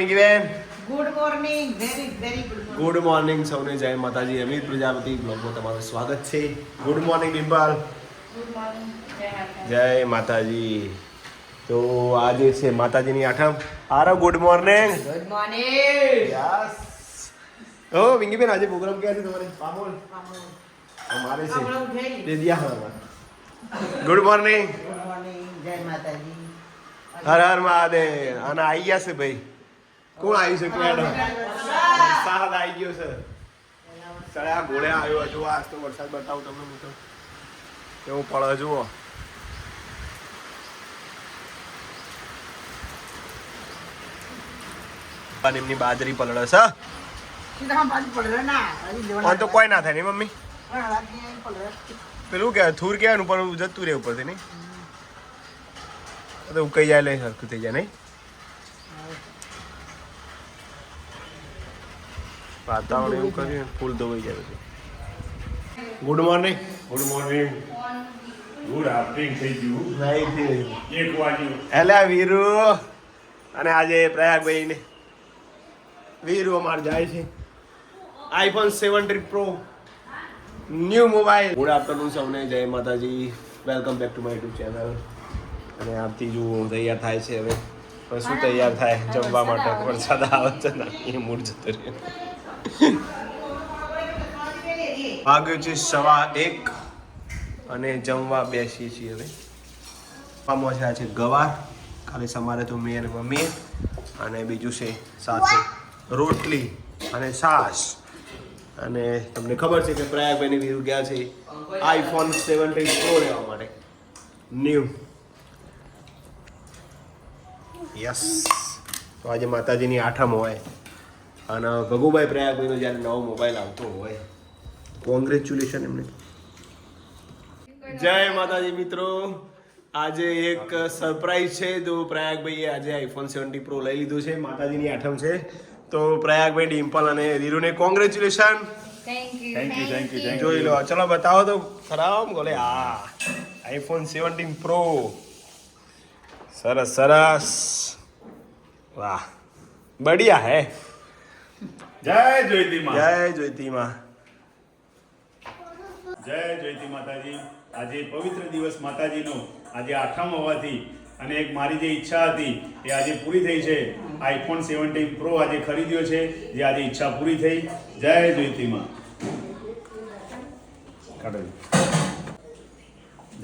Good morning very very good good morning સૌને જય માતાજી. અમિત પ્રજાપતિ બ્લોગમાં તમારું સ્વાગત છે. Good morning Dimple. જય માતાજી. તો આજે છે માતાજીની આઠમ. આરો good morning good morning yes ઓ વિંગીબેન આજે પ્રોગ્રામ ક્યાં છે તમારે? પામોલ. અમારે છે. ગુડ મોર્નિંગ ગુડ મોર્નિંગ જય માતાજી. હર હર મહાદેવ. અને આઈ ગયા છે ભાઈ. કોણ આવી છે મેડમ વરસાદ આવી ગયો છે. ચાલે આ ગોળે આવ્યો હજુ આજ તો વરસાદ બતાવું તમને હું તો. કેવું પડે જુઓ એમની બાજરી પલળે છે તો કોઈ ના થાય નહીં મમ્મી? પેલું કે થૂર કેવાનું પણ જતું રહે ઉપરથી નહીં? તો ઉકાઈ જાય લે સરખું થઈ જાય નહીં? વાતાવરણ એવું કર્યું ફૂલ ધોવાઈ જાય પછી good morning good morning good afternoon થઈ ગયું. નહીં એક વાગ્યું એટલે વીરુ અને આજે પ્રયાગભાઈ ને વીરુ અમાર જાય છે. IPhone seventy pro new mobile good afternoon સૌને. જય માતાજી. Welcome back to my YouTube channel અને આરતી જુઓ તૈયાર થાય છે હવે. પણ શું તૈયાર થાય? જમવા માટે વરસાદ આવે છે ને એ મૂળ જતો રહ્યો. વાગ્યો છે સવા એક અને જમવા બેસીએ છીએ હવે. આમાં છે આજે ગવાર. કાલે સમારે તો મેં અને મમ્મીએ અને બીજું છે સાથે રોટલી અને છાશ. અને તમને ખબર છે કે પ્રયાગભાઈની વીરુ ગયા છે આઈફોન સેવન્ટી પ્રો લેવા માટે. ન્યૂ યસ તો આજે માતાજીની આઠમ હોય. અને ભગુભાઈ પ્રયાગભાઈનો જ્યારે નવો મોબાઈલ આવતો હોય કોંગ્રેચ્યુલેશન એમને. જય માતાજી મિત્રો. આજે એક સરપ્રાઈઝ છે. તો પ્રયાગભાઈએ આજે આઈફોન સેવન્ટી પ્રો લઈ લીધું છે. માતાજીની આઠમ છે. તો પ્રયાગભાઈ ડિમ્પલ અને રીરુને congratulation thank you thank you thank જોઈ લો. ચલો બતાવો તો. ખરાબ આમ બોલે આ આઈફોન સેવન્ટીન પ્રો સરસ સરસ. વાહ. બઢિયા હે. જય જોઈતી માં જય જ્યોતિમાં. જય જોઈતી માતાજી. આજે પવિત્ર દિવસ માતાજીનો. આજે આઠમ હોવાથી અને એક મારી જે ઈચ્છા હતી એ આજે પૂરી થઈ છે. આઈફોન સેવન્ટીન પ્રો આજે ખરીદ્યો છે. જે આજે ઈચ્છા પૂરી થઈ. જય જોઈતી માં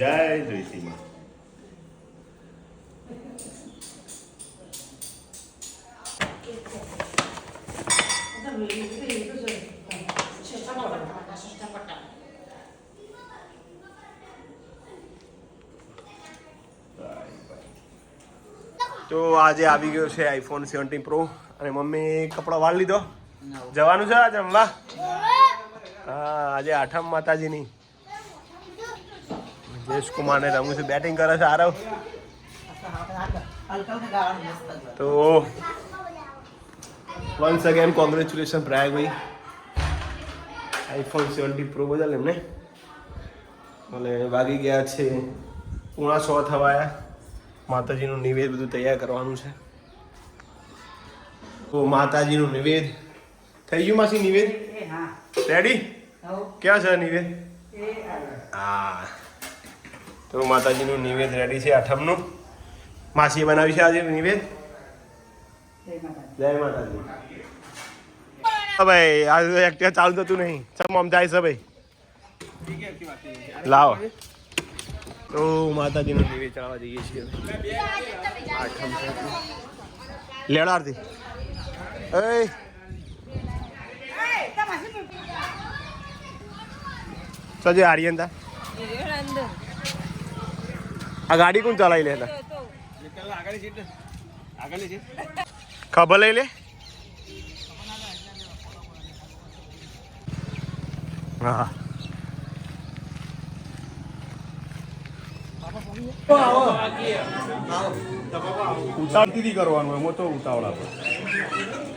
જય જોઈતી તો આજે આવી ગયો છે આઈફોન સેવન્ટીન પ્રો અને મમ્મી કપડો વાળ લીધો. જવાનું છે આજે રમવા હા, આજે આઠમ માતાજીની. જયેશ કુમાર ને રમું છું બેટિંગ કરે છે આરવ તો વન્સ અગેન કોંગ્રેચ્યુલેશન પ્રયાગભાઈ આઈફોન સેવન્ટી પ્રો બદલ એમને અને વાગી ગયા છે પૂણા સો થવાયા માતાજીનું નિવેદ બધું તૈયાર કરવાનું છે. તો માતાજીનું નિવેદ. થઈ ગયું માસી નિવેદ? રેડી ક્યાં છે નિવેદ? હા. તો માતાજીનું નિવેદ રેડી છે આઠમનું. માસીએ બનાવી છે આજે નિવેદ? જય માતાજી. ભાઈ, આ એક્ટિવા ચાલુ થતું નહીં. ચમ જાય છે ભાઈ. લાવો. તો માતાજીનું દેવી ચડાવવા જઈએ છીએ લેડ એ સજે આર્યન તા આ ગાડી કોણ ચલાવી લે તા ખબર લઈ લે. હા ઉતાવળથી કરવાનું એમાં તો ઉતાવળ આપણે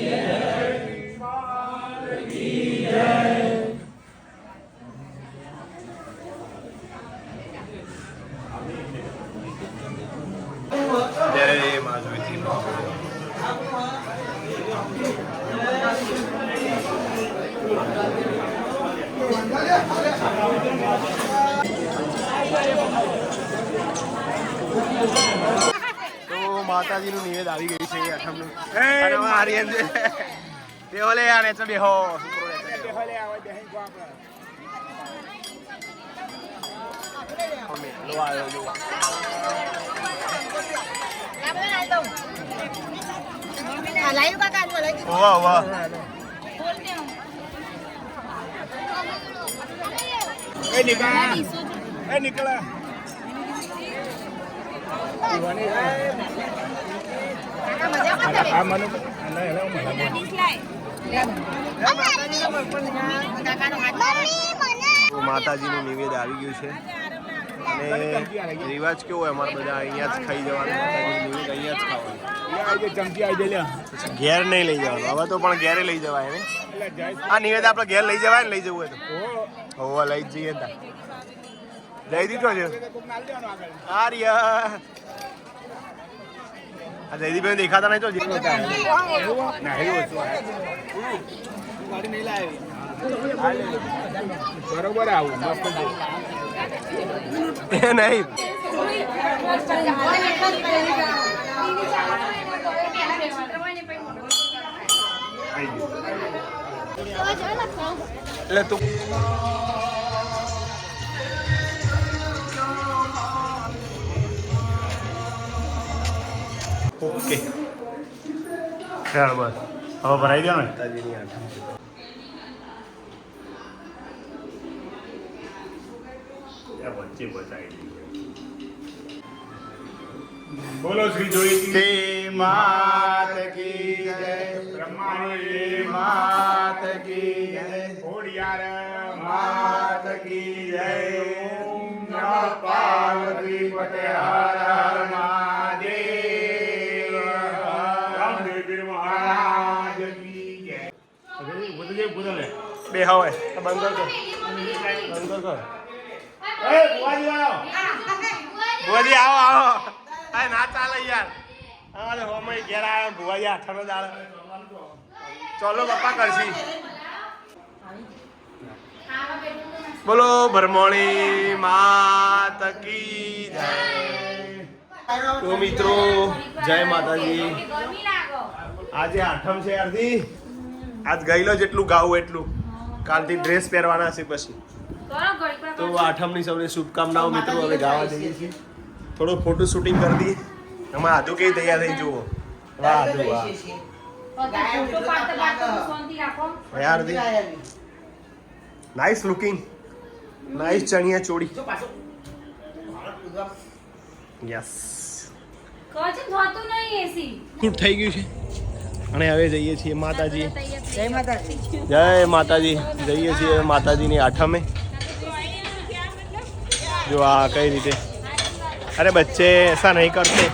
જય મા જોઈતી તો માતાજીનું નિવેદ આવી ગયું છે હવે આર્યન બેહો. લે યાર એટલે બેહો વાહ વાહ. એ નીકળા. એ નીકળા આ મને ના હેલો મને તો માતાજીનું નિવેદ આવી ગયું છે. અને રિવાજ કેવો અમારા બધા? અહીંયા જ ખાઈ જવાનું નિવેદ અહીંયા જ ખાવાનું. ઘેર નહીં લઈ જવાનું. હવે તો પણ ઘેરે લઈ જવાય ને? આ નિવેદ આપણે ઘેર લઈ જવાય ને લઈ જવું હોય તો? હોવા લઈ જઈએ તા. લઈ દીધો છે આર્યા. આ જયદીપભાઈ દેખાતા નહીં તો જેટલો એવું બરોબર આવું મસ્ત એ નહીં એટલે તું ઓકે ચાલ બસ હવે ભરાઈ ગયો ને માતાજીની આઠમ ત્યાં વચ્ચે બચાવી બોલો શ્રી જોઈ તે માત કી જય બ્રહ્માણી માત કી જય ઘોડિયાર માત કી જય ઓમ નમઃ પાર્વતી પતે હર હર મહાદેવ બે હવે બંધ કર બંધ કર. એ બુવાજી આવો. ભુવાજી આવો આવો. આ ના ચાલે યાર. અમારે હોમય ઘેર આવ્યો ભુવાજી આઠનો દાળ ચાલો પપ્પા કરશી. બોલો ભરમોણી માત કી જય. તો મિત્રો જય માતાજી. આજે આઠમ છે યારથી. આજ ગયેલો જેટલું ગાવું એટલું. કાલથી ડ્રેસ પહેરવાના છે પછી. તો આઠમની સૌને શુભકામનાઓ મિત્રો હવે ગાવા જઈએ છીએ. થોડો ફોટો શૂટિંગ કરી દઈએ. એમાં આધુ કેવી તૈયાર થઈ જુઓ. વાહ આધુ વાહ. Nice looking nice chaniya choli. Yes થઈ ગયું છે. અને હવે જઈએ છીએ માતાજી. જય માતાજી. જય માતાજી. જઈએ છીએ માતાજીની આઠમે. જો આ કઈ રીતે? અરે બચ્ચે એસા નહીં કરતે.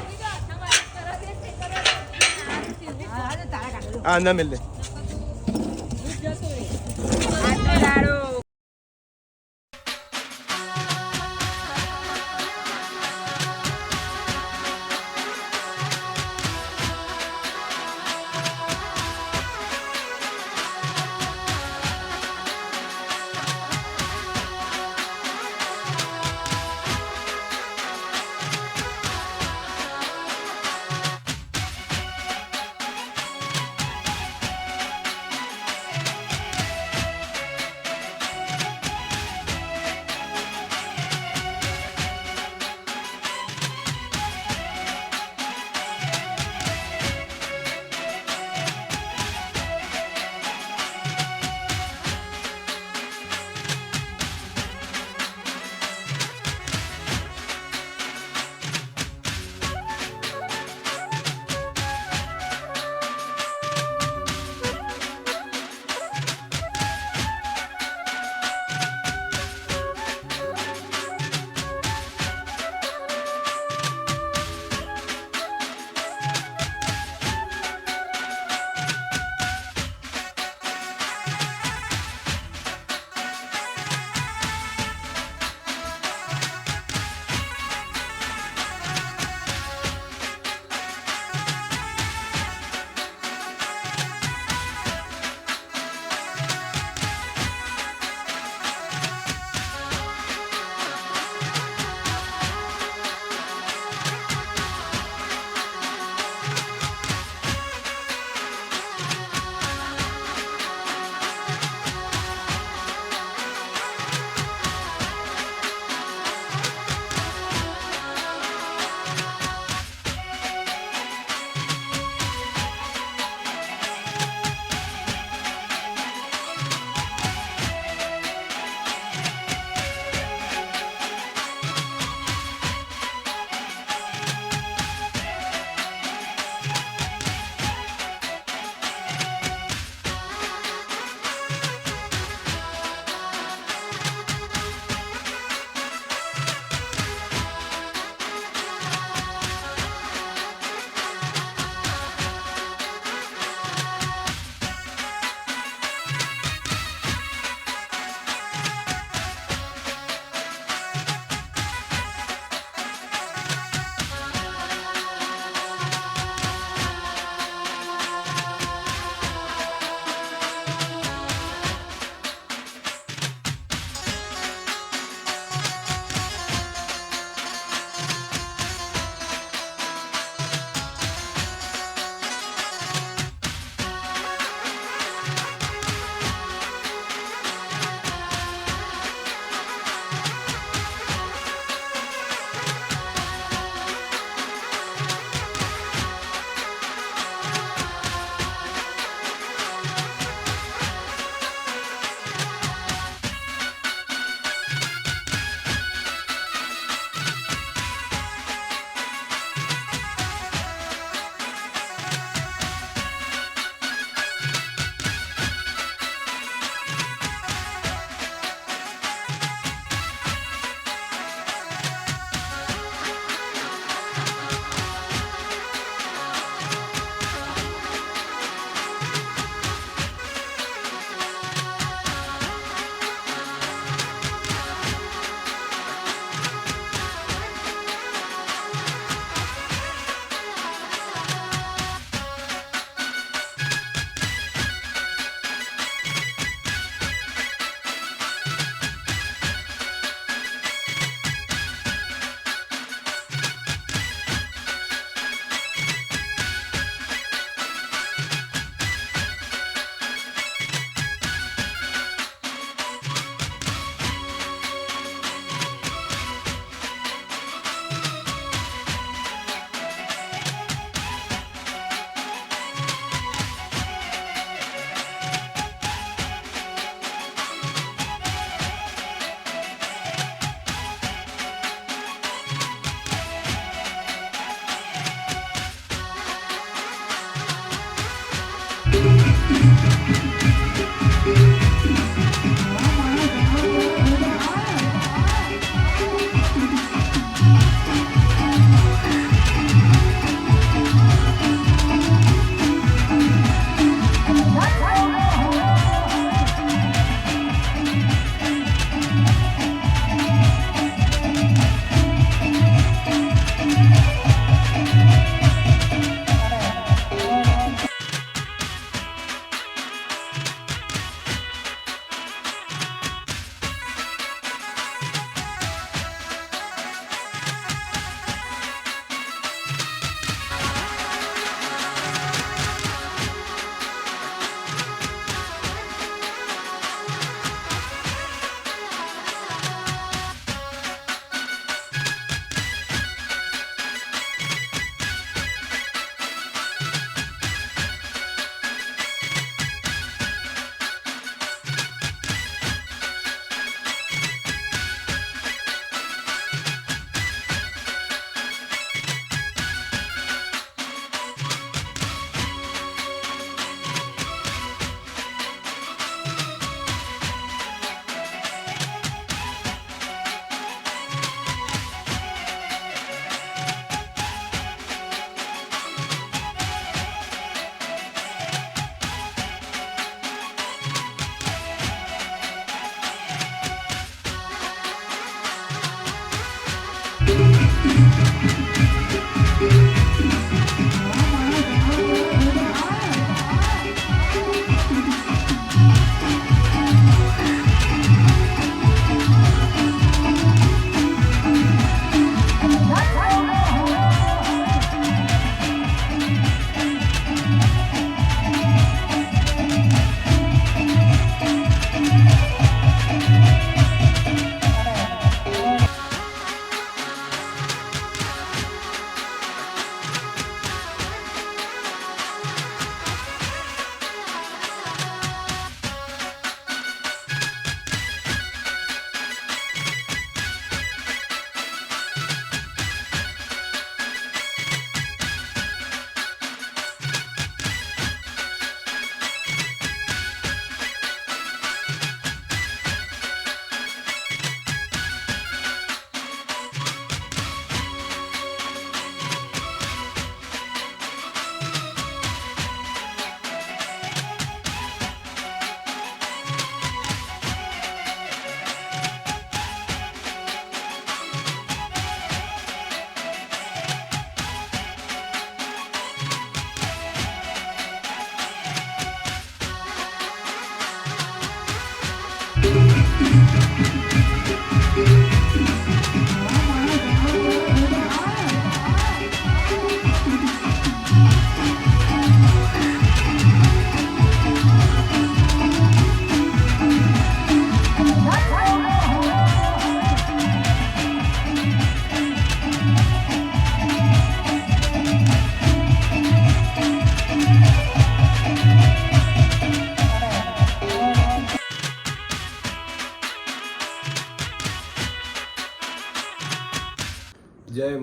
હા અંદર મિલ દે.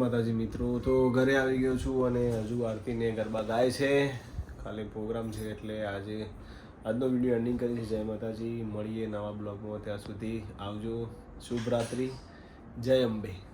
માતાજી મિત્રો, તો ઘરે આવી ગયો છું અને હજુ આરતીને ગરબા ગાય છે. ખાલી પ્રોગ્રામ છે એટલે આજે આજનો વીડિયો એન્ડિંગ કરી છે જય માતાજી, મળીએ નવા બ્લોગમાં. ત્યાં સુધી આવજો. શુભ રાત્રિ જય અંબે.